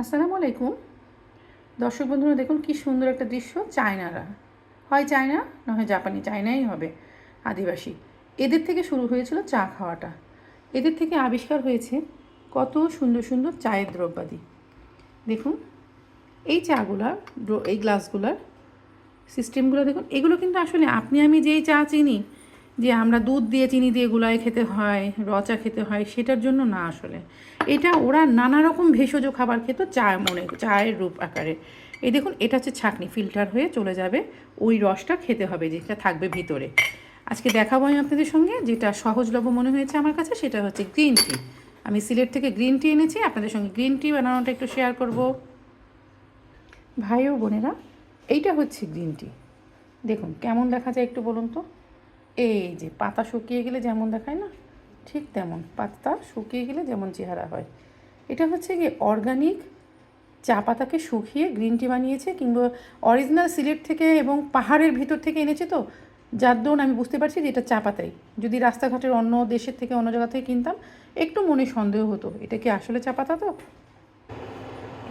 আসসালামু আলাইকুম। দর্শক বন্ধুরা, দেখুন কি সুন্দর একটা দৃশ্য, চায়নারা। হয় চায়না, না হয় জাপানি, চায়নাই হবে আদিবাসী। এদের থেকে শুরু হয়েছিল চা খাওয়াটা। এদের থেকে আবিষ্কার হয়েছে কত সুন্দর সুন্দর চায়ের দ্রব্যাদি। দেখুন, এই চাগুলার এই গ্লাসগুলার সিস্টেমগুলো দেখুন, এগুলো কিন্তু আসলে আপনি, আমি যেই চা চিনি যে আমরা দুধ দিয়ে, চিনি দিয়ে গুলায় খেতে হয়, রচা খেতে হয়, সেটার জন্য না আসলে। এটা ওরা নানা রকম ভেষজ খাবার খেত চা মনে, চায়ের রূপ আকারে। এই দেখুন, এটা হচ্ছে ছাকনি ফিল্টার হয়ে চলে যাবে। ওই রসটা খেতে হবে যেটা থাকবে ভিতরে। আজকে দেখাবো আমি আপনাদের সঙ্গে, যেটা সহজলভ্য মনে হয়েছে আমার কাছে, সেটা হচ্ছে গ্রিন টি আমি সিলেট থেকে গ্রিন টি এনেছি, আপনাদের সঙ্গে গ্রিন টি বানানোটা একটু শেয়ার করব। ভাই ও বোনেরা, এইটা হচ্ছে গ্রিন টি দেখুন, কেমন দেখা যায় একটু বলুন তো। এই যে পাতা শুকিয়ে গেলে যেমন দেখায় না, ঠিক তেমন। পাতা শুকিয়ে গেলে যেমন চেহারা হয়। এটা হচ্ছে কি অর্গানিক চা পাতাকে শুকিয়ে গ্রিন টি বানিয়েছে কিংবা অরিজিনাল সিলেট থেকে এবং পাহাড়ের ভিতর থেকে এনেছে তো, যার দরুন আমি বুঝতে পারছি যে এটা চা পাতাই। যদি রাস্তাঘাটের অন্য দেশের থেকে অন্য জায়গা থেকে কিনতাম, একটু মনে সন্দেহ হতো, এটা কি আসলে চা পাতা তো?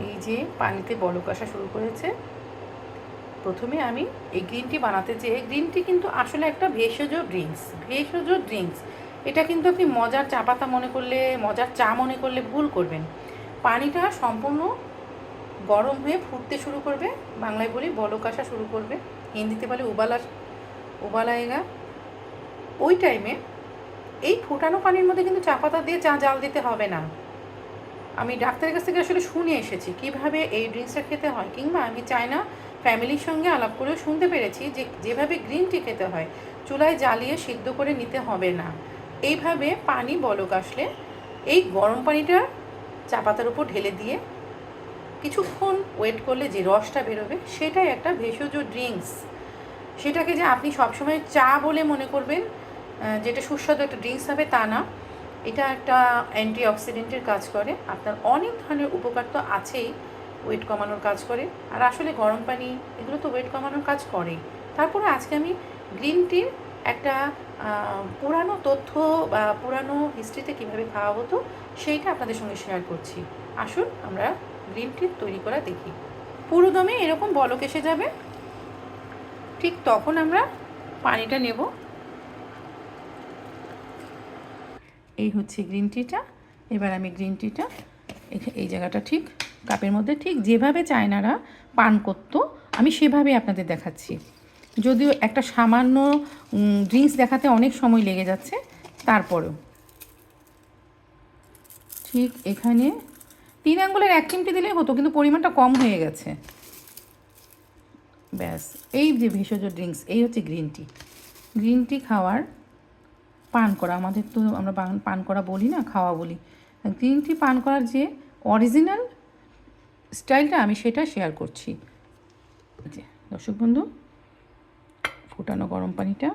এই যে পানিতে বলক আসা শুরু করেছে। প্রথমে আমি এই গ্রিন টি বানাতে চেয়ে গ্রিন টি কিন্তু আসলে একটা ভেষজ ড্রিঙ্কস ভেষজ ড্রিঙ্কস এটা কিন্তু আপনি মজার চা পাতা মনে করলে, মজার চা মনে করলে ভুল করবেন। পানিটা সম্পূর্ণ গরম হয়ে ফুটতে শুরু করবে। বাংলায় বলি বলক আসা শুরু করবে। হিন্দিতে বলে উবালা, উবালায়েগা। ওই টাইমে এই ফোটানো পানির মধ্যে কিন্তু চা পাতা দিয়ে চা জাল দিতে হবে না। আমি ডাক্তারের কাছ থেকে আসলে শুনে এসেছি কীভাবে এই ড্রিঙ্কসটা খেতে হয়। কিংবা আমি চায়না ফ্যামিলির সঙ্গে আলাপ করেও শুনতে পেরেছি যে যেভাবে গ্রিন টি খেতে হয়, চুলায় জ্বালিয়ে সিদ্ধ করে নিতে হবে না। এইভাবে পানি বলক আসলে এই গরম পানিটা চা পাতার উপর ঢেলে দিয়ে কিছুক্ষণ ওয়েট করলে যে রসটা বেরোবে সেটাই একটা ভেষজ ড্রিঙ্কস সেটাকে যে আপনি সবসময় চা বলে মনে করবেন যেটা সুস্বাদু একটা ড্রিঙ্কস হবে তা না। এটা একটা অ্যান্টি অক্সিডেন্টের কাজ করে। আপনার অনেক ধরনের উপকার তো আছেই। ওয়েট কমানোর কাজ করে। আর আসলে গরম পানি, এগুলো তো ওয়েট কমানোর কাজ করেই। তারপরে আজকে আমি গ্রিন টির একটা পুরানো তথ্য বা পুরানো হিস্ট্রিতে কীভাবে খাওয়া হতো, সেইটা আপনাদের সঙ্গে শেয়ার করছি। আসুন আমরা গ্রিন টি তৈরি করা দেখি। পুরোদমে এরকম বলক এসে যাবে। ঠিক তখন আমরা পানিটা নেব। এই হচ্ছে গ্রিন টিটা এবার আমি গ্রিন টিটা এই জায়গাটা ঠিক কাপের মধ্যে ঠিক যেভাবে চায়নারা পান করতো, আমি সেভাবে আপনাদের দেখাচ্ছি। যদিও একটা সামান্য ড্রিঙ্কস দেখাতে অনেক সময় লেগে যাচ্ছে, তারপরেও। ঠিক এখানে তিন আঙ্গুলের এক চিমটি দিলেই হতো, কিন্তু পরিমাণটা কম হয়ে গেছে। ব্যাস, এই যে ভেষজ ড্রিঙ্কস এই হচ্ছে গ্রিন টি গ্রিন টি খাওয়ার পান করা, আমাদের তো আমরা পান করা বলি না, খাওয়া বলি। গ্রিন টি পান করার যে অরিজিনাল স্টাইলটা আমি সেটা শেয়ার করছি। দর্শক বন্ধু, ফুটানো গরম পানিটা,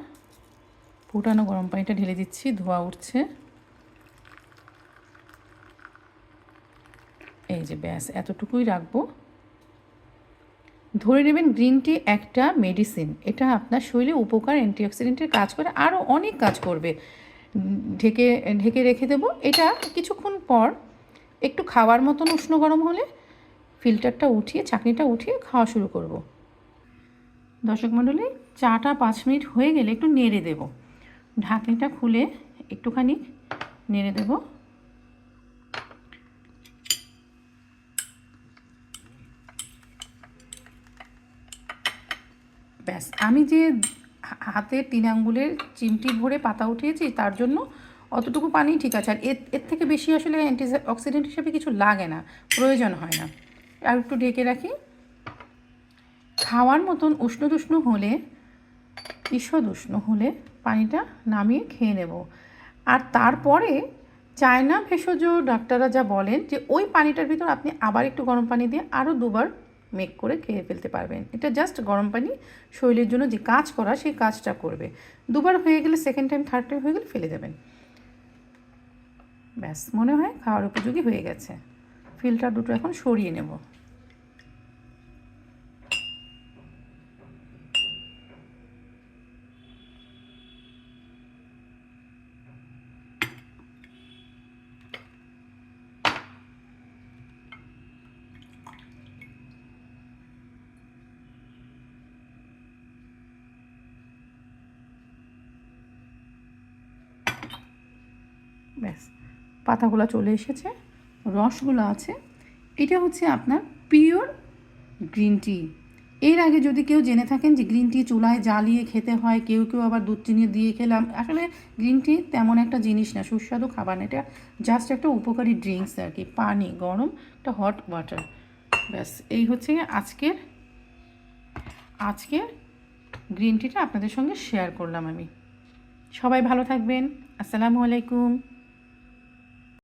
ফুটানো গরম পানিটা ঢেলে দিচ্ছি, ধোয়া উঠছে। এই যে, ব্যাস, এতটুকুই রাখব। ধরে নেবেন গ্রিন টি একটা মেডিসিন এটা আপনার শরীরে উপকার অ্যান্টিঅক্সিডেন্টের কাজ করে আরও অনেক কাজ করবে। ঢেকে ঢেকে রেখে দেবো। এটা কিছুক্ষণ পর, একটু খাওয়ার মতন উষ্ণ গরম হলে ফিল্টারটা উঠিয়ে চাকনিটা উঠিয়ে খাওয়া শুরু করব। দর্শক মণ্ডলী, চাটা পাঁচ মিনিট হয়ে গেলে একটু নেড়ে দেব। ঢাকনিটা খুলে একটুখানি নেড়ে দেবো। ব্যাস, আমি যে হাতে তিন আঙ্গুলের চিমটি ভরে পাতা উঠিয়েছি, তার জন্য অতটুকু পানি ঠিক আছে। আর এর থেকে বেশি আসলে অ্যান্টি অক্সিডেন্ট হিসেবে কিছু লাগে না, প্রয়োজন হয় না। আর একটু ঢেকে রাখি। খাওয়ার মতন উষ্ণ তুষ্ণ হলে ঈষদ উষ্ণ হলে পানিটা নামিয়ে খেয়ে নেব। আর তারপরে চায়না ভেষজ ডাক্তাররা যা বলেন যে, ওই পানিটার ভিতর আপনি আবার একটু গরম পানি দিয়ে আরও দুবার মেক করে খেয়ে ফেলতে পারবেন। এটা জাস্ট গরম পানি, শরীরের জন্য যে কাজ করা, সেই কাজটা করবে। দুবার হয়ে গেলে সেকেন্ড টাইম থার্ড টাইম হয়ে গেলে ফেলে দেবেন। ব্যাস, মনে হয় খাওয়ার উপযোগী হয়ে গেছে। ফিল্টার দুটো এখন সরিয়ে নেব। ব্যাস পাতাগুলো চলে এসেছে। রসগুলো আছে, এটা হচ্ছে আপনার পিওর গ্রিন টি। এর আগে যদি কেউ জেনে থাকেন যে গ্রিন টি চুলায় জ্বালিয়ে খেতে হয়, কেউ কেউ আবার দুধ চিনি দিয়ে খেলাম, আসলে গ্রিন টি তেমন একটা জিনিস না, সুস্বাদু খাবার না, এটা জাস্ট একটা উপকারী ড্রিঙ্কস আর কি, পানি, গরম, একটা হট ওয়াটার ব্যাস, এই হচ্ছে আজকের আজকের গ্রিন টিটা আপনাদের সঙ্গে শেয়ার করলাম আমি। সবাই ভালো থাকবেন, আসসালামু আলাইকুম।